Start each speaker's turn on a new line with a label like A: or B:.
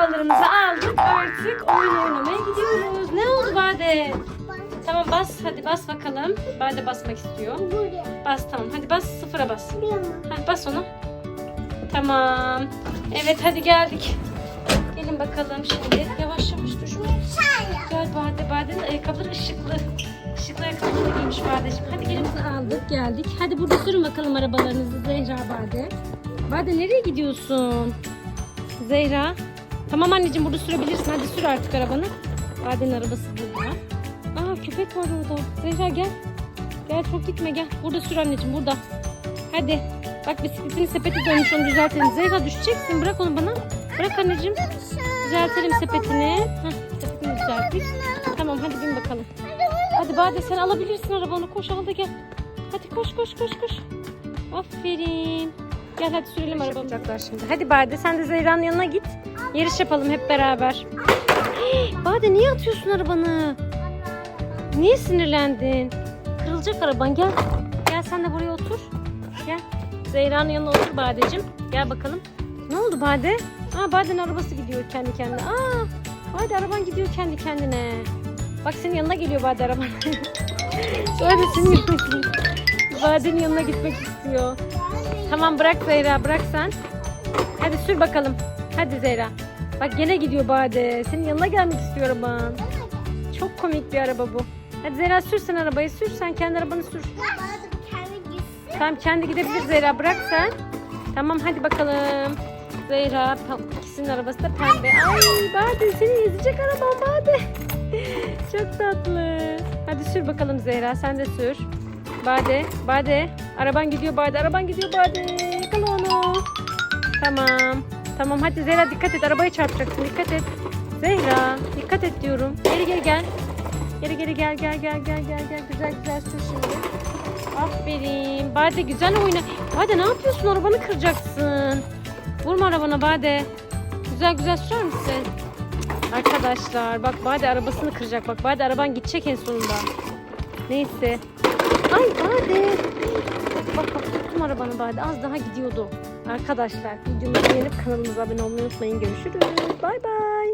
A: arabalarımızı aldık. Artık oyun oynamaya gidiyoruz. Ne oldu Bade? Tamam bas. Hadi bas bakalım. Bade basmak istiyor. Bas tamam. Hadi bas. Sıfıra bas. Heh, bas onu. Tamam. Evet hadi geldik. Gelin bakalım şimdi. Yavaş yavaş düşme. Gel Bade. Bade'nin ayakkabıları ışıklı. Işıklı ayakkabıları giymiş Bade'cim. Hadi gelin aldık geldik. Hadi burada sürün bakalım arabalarınızı Zehra Bade. Bade nereye gidiyorsun? Zehra. Tamam anneciğim burada sürebilirsin. Hadi sür artık arabanı. Bade'nin arabası burada. Aa köpek var orada. Zehra gel. Gel çok gitme gel. Burada sür anneciğim burada. Hadi. Bak bisikletini sepeti dönmüş onu düzeltelim. Zehra düşeceksin. Bırak onu bana. Bırak anneciğim. Düzeltelim sepetini. Heh, sepetini düzelttik. Tamam hadi bin bakalım. Hadi Bade sen alabilirsin arabanı. Koş al da gel. Hadi koş koş koş koş. Aferin. Gel hadi sürelim arabamızı. şimdi. Hadi Bade sen de Zehra'nın yanına git. Yarış yapalım hep beraber. Bade niye atıyorsun arabanı? Niye sinirlendin? Kırılacak araban gel. Gel sen de buraya otur. Gel. Zehra'nın yanına otur Bade'cim. Gel bakalım. Ne oldu Bade? Aa Bade'nin arabası gidiyor kendi kendine. Aa Bade araban gidiyor kendi kendine. Bak senin yanına geliyor Bade araban. Bade senin yanına. Bade'nin yanına gitmek istiyor. Tamam bırak Zehra bırak sen. Hadi sür bakalım. Hadi Zehra. Bak gene gidiyor Bade. Senin yanına gelmek istiyor araban. Çok komik bir araba bu. Hadi Zehra sür sen arabayı sür. Sen kendi arabanı sür. Tamam kendi gidebilir Zehra bırak sen. Tamam hadi bakalım. Zehra ikisinin arabası da pembe. Ay Bade seni ezecek araban Bade. Çok tatlı. Hadi sür bakalım Zehra sen de sür. Bade, Bade. Araban gidiyor Bade, araban gidiyor Bade. Yakala onu. Tamam. Tamam hadi Zehra dikkat et arabaya çarpacaksın dikkat et. Zehra dikkat et diyorum. Geri geri gel. Geri geri gel gel gel gel gel gel güzel güzel sür şimdi. Aferin. Bade güzel oyna. Bade ne yapıyorsun? Arabanı kıracaksın. Vurma arabana Bade. Güzel güzel sürer misin? Arkadaşlar bak Bade arabasını kıracak. Bak Bade araban gidecek en sonunda. Neyse. Ay Bade. Bak bak tuttum arabanı Bade. Az daha gidiyordu. Arkadaşlar videomuzu beğenip kanalımıza abone olmayı unutmayın. Görüşürüz. Bay bay.